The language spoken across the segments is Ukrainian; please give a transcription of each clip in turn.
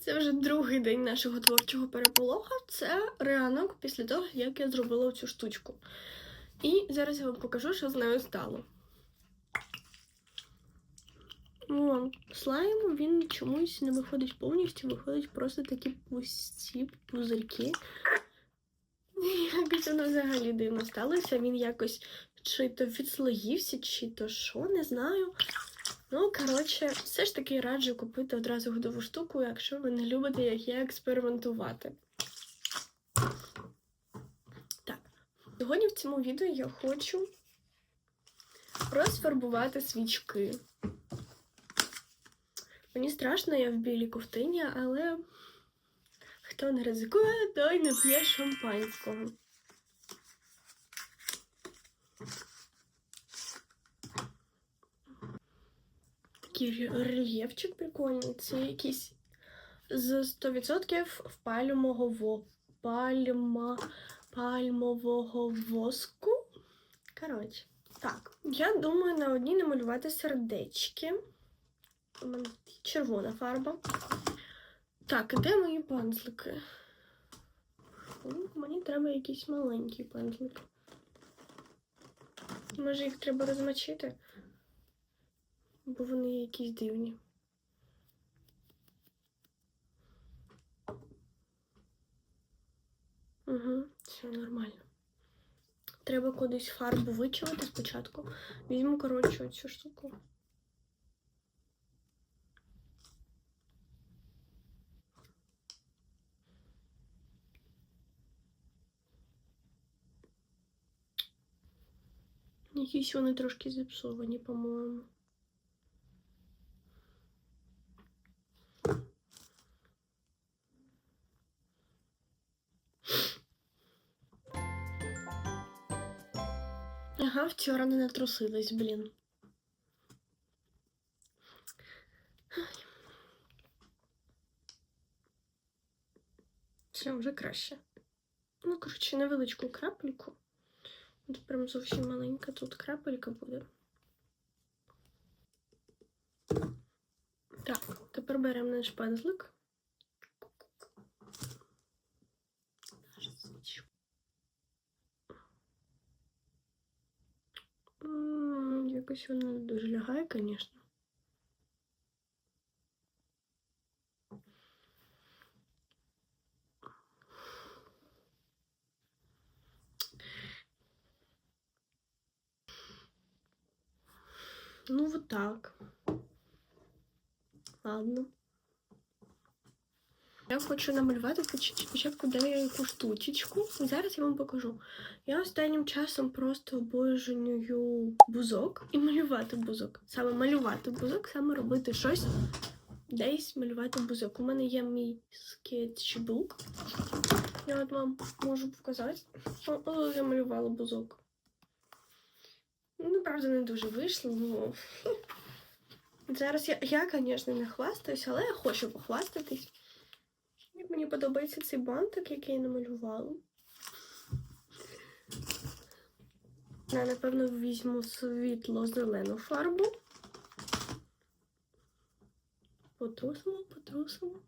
Це вже другий день нашого творчого переполоха. Це ранок після того, як я зробила цю штучку. І зараз я вам покажу, що з нею стало. Вон, слайм він чомусь не виходить повністю, виходить просто такі пусті пузирки. Якось воно взагалі дивно сталося. Він якось чи то відслоївся, чи то що, не знаю. Ну, коротше, все ж таки раджу купити одразу годову штуку, якщо ви не любите, як я експериментувати. Так, сьогодні в цьому відео я хочу розфарбувати свічки. Мені страшно, я в білій ковтині, але хто не ризикує, той не п'є шампанського. Такий рельєфчик прикольний. Це якийсь з 100% в пальмового, пальма, пальмового воску. Коротше, так. Я думаю на одній намалювати сердечки. У мене червона фарба. Так, де мої пензлики? Мені треба якийсь маленький пензлик. Може їх треба розмочити? Бо вони якісь дивні. Угу, все нормально. Треба кудись фарбу вичавити спочатку. Візьму, коротше, цю штуку. Якісь вони трошки зіпсовані, по-моєму. Ага, вчора не натрусилась, блін. Все, вже краще. Ну, коротше, невеличку крапельку. От прям зовсім маленька тут крапелька буде. Так, тепер беремо наш пензлик. Якось воно дуже лягає, звісно. Ну, вот так. Ладно. Я хочу намалювати споч- спочатку деяку штучечку. Зараз я вам покажу. Я останнім часом просто обожнюю бузок і малювати бузок. Саме малювати бузок, саме робити щось, десь малювати бузок. У мене є мій скетчбук. Я от вам можу показати. О, я малювала бузок. Ну, правда, не дуже вийшло, ну. Зараз я, я, звісно, не хвастаюсь, але я хочу похвастатись. Мені подобається цей бантик, який я намалювала. Я, напевно, візьму світло-зелену фарбу. Потрусимо, потрусимо.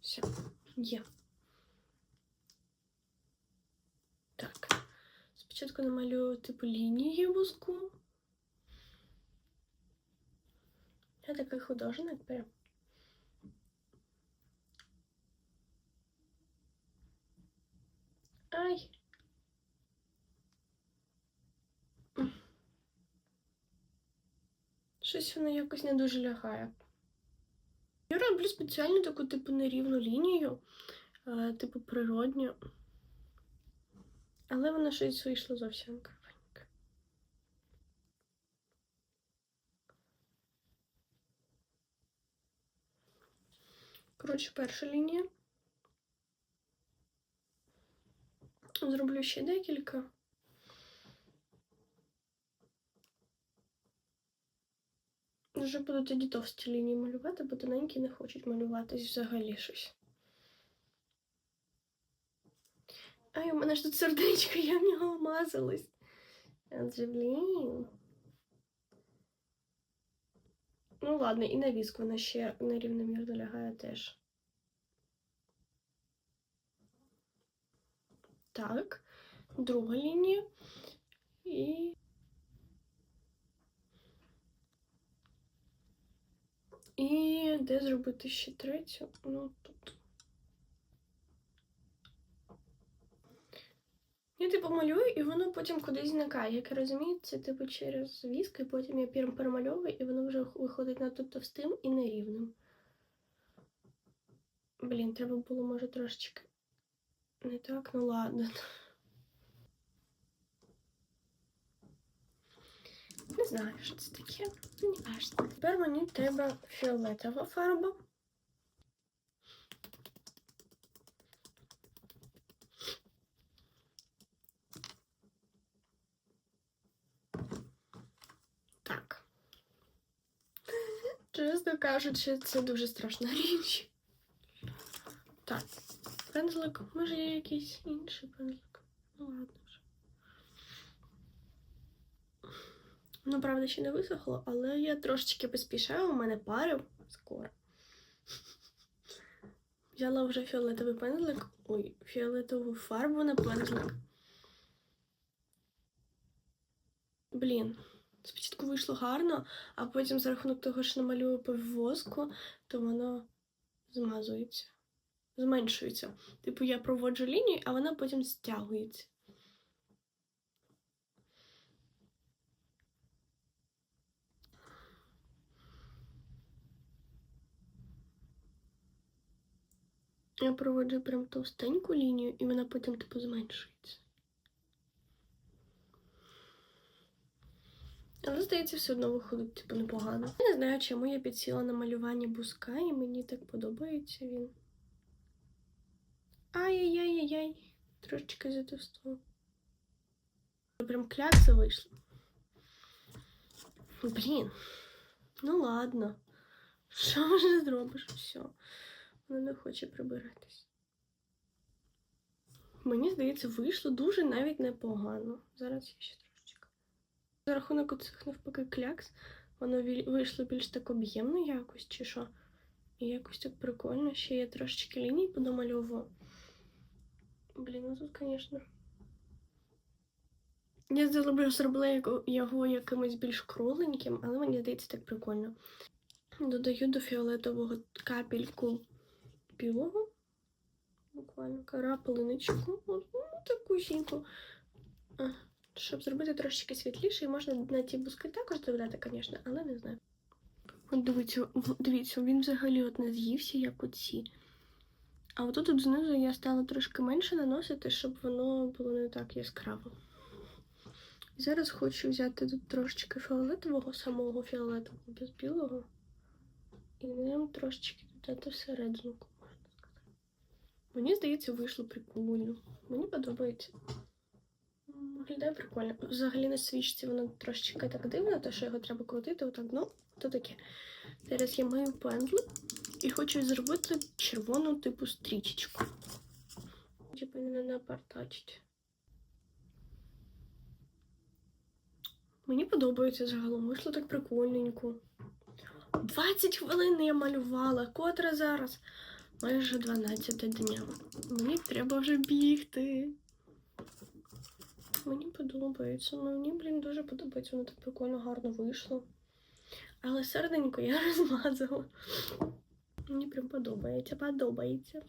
Все, є. Так. Спочатку намалюю типу лінії вузку. Я такий художник прям. Ай. Щось воно якось не дуже лягає. Я роблю спеціально таку типу нерівну лінію, е, типу природню. Але вона щось вийшло зовсім кривеньке. Коротше, перша лінія. Зроблю ще декілька. Вже буду тоді товсті лінії малювати, бо тоненькі не хочуть малюватись взагалі щось. Ай, у мене ж тут сердечко, я в нього мазалась. Адже, блін. Ну ладно, і на віск вона ще нерівномірно лягає теж. Так, друга лінія. І. І де зробити ще третю? Ну тут. Я типу малюю, і воно потім кудись зникає. Як я розумію, це типу через віск, і потім я перемальовую, і воно вже виходить надто товстим і нерівним. Блін, треба було, може, трошечки. Не так, ну ладно. Не знаю, що це таке. Не важно. Тепер мені треба фіолетова фарба. Так. Чесно кажучи, це дуже страшна річ. Так, пензлик. Може є якийсь інший пензлик? Ну ладно вже. Ну, правда, ще не висохло, але я трошечки поспішаю, у мене парив скоро. Взяла вже фіолетовий пензлик. Ой, фіолетову фарбу на пензлик. Блін, спочатку вийшло гарно, а потім за рахунок того, що намалюю по воску, то воно змазується, зменшується. Типу, я проводжу лінію, а вона потім стягується. Я проводжу прям товстеньку лінію, і вона потім типу зменшується. Але, здається, все одно виходить, типу, непогано. Я не знаю, чому я підсіла на малювання бузка, і мені так подобається він. Ай-яй-яй-яй-яй. Трошечки затовстало. Прям клякса вийшла. Блін. Ну ладно. Що вже зробиш? Все. Вона не хоче прибиратись. Мені здається, вийшло дуже навіть непогано. Зараз я ще трошечки. За рахунок оцих навпаки клякс, воно вийшло більш так об'ємно якось, чи що. І якось так прикольно. Ще я трошечки ліній подомальовувала. Блін, ну тут, звісно. Я зроблю зробила його- якимось більш кругленьким, але мені здається так прикольно. Додаю до фіолетового капельку білого. Буквально карапелиночку. Ну, таку сіньку. Щоб зробити трошечки світліше, і можна на ті бузки також додати, звісно, але не знаю. От дивіться, дивіться, він взагалі от не з'ївся, як оці. А отут от знизу я стала трошки менше наносити, щоб воно було не так яскраво. І зараз хочу взяти тут трошечки фіолетового, самого фіолетового без білого. І ним трошечки додати всерединку, можна сказати. Мені здається, вийшло прикольно. Мені подобається. Виглядає прикольно. Взагалі на свічці воно трошечки так дивно, то що його треба крутити, отак, ну, то таке. Зараз я маю пензлик і хочу зробити червону типу стрічечку. Типу не напартачить. Мені подобається загалом, вийшло так прикольненько. 20 хвилин я малювала. Котра зараз? Майже 12 дня. Мені треба вже бігти. Мені подобається. Мені, блін, дуже подобається. Воно так прикольно, гарно вийшло. Але серденько я розмазала. Мені прям подобається, подобається.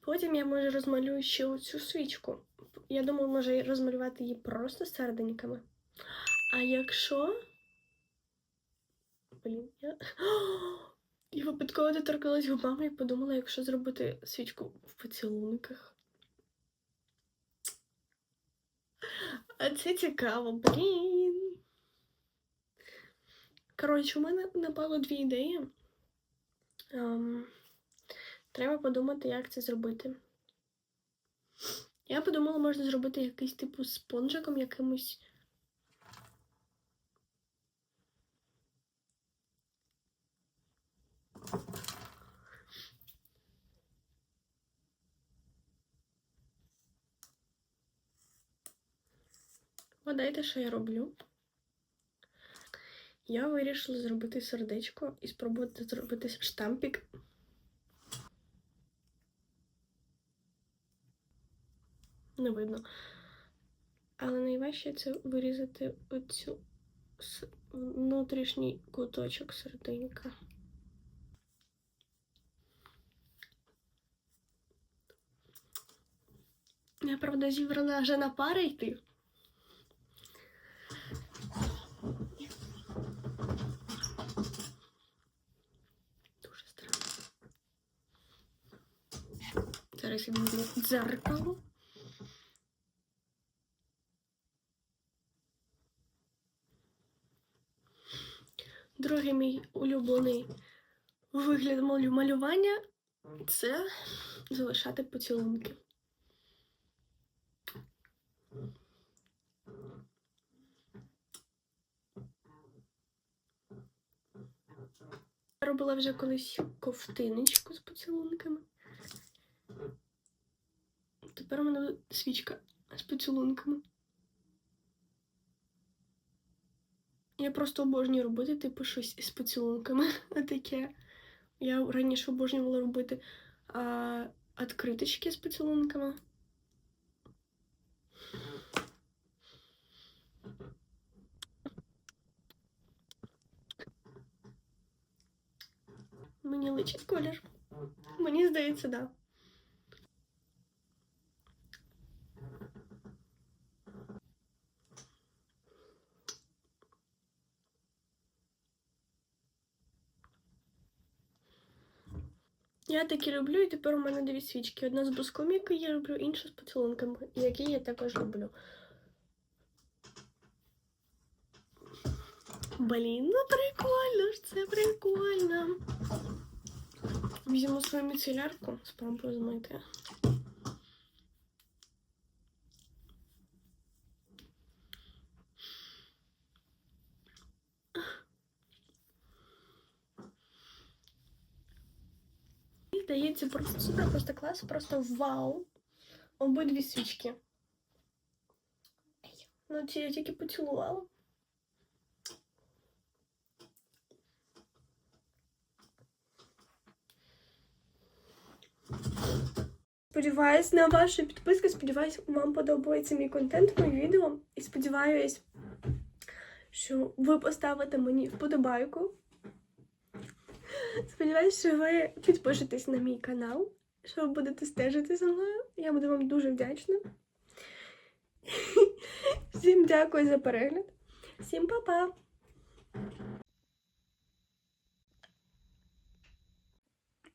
Потім я може розмалюю ще оцю свічку. Я думаю, може розмалювати її просто серденьками. А якщо. Блін, я. Я випадково доторкалась губами і подумала, якщо зробити свічку в поцілунках. А це цікаво, блін. Коротше, у мене напало дві ідеї. Ем, треба подумати, як це зробити. Я подумала, можна зробити якийсь типу спонжиком якимось. Вгадайте, що я роблю. Я вирішила зробити сердечко і спробувати зробити штампік. Не видно. Але найважче це вирізати оцю внутрішній куточок серденька. Я, правда, зібрана вже на пари йти. Дуже странно. Зараз я візьму дзеркало. Другий мій улюблений вигляд малювання це залишати поцілунки. Я робила вже колись ковтиночку з поцілунками. Тепер у мене свічка з поцілунками. Я просто обожнюю робити, типу, щось з поцілунками. Таке. Я раніше обожнювала робити а, відкриточки з поцілунками. Мені личить колір. Мені здається, так. Да. Такі люблю, і тепер у мене дві свічки. Одна з бруском, яку я люблю, інша з поцілунками, які я також люблю. Блін, ну прикольно ж це прикольно. Візьму свою міцелярку, спробую змити. Мені здається, просто супер, просто клас, просто вау. Обидві свічки. Ну, ці я тільки поцілувала. Сподіваюсь на вашу підписку. Сподіваюсь, вам подобається мій контент, мої відео. І сподіваюсь, що ви поставите мені вподобайку. Сподіваюсь, що ви підпишетесь на мій канал, що ви будете стежити за мною. Я буду вам дуже вдячна. Всім дякую за перегляд. Всім па-па!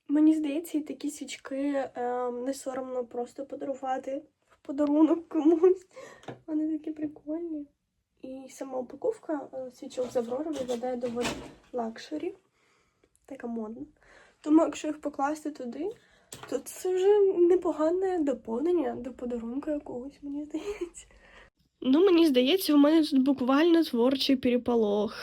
Мені здається, і такі свічки ем, не соромно просто подарувати в подарунок комусь. Вони такі прикольні. І сама упаковка е, свічок з Аврори виглядає доволі лакшері. Така модна. Тому, якщо їх покласти туди, то це вже непогане доповнення до подарунку якогось, мені здається. Ну, мені здається, у мене тут буквально творчий переполох.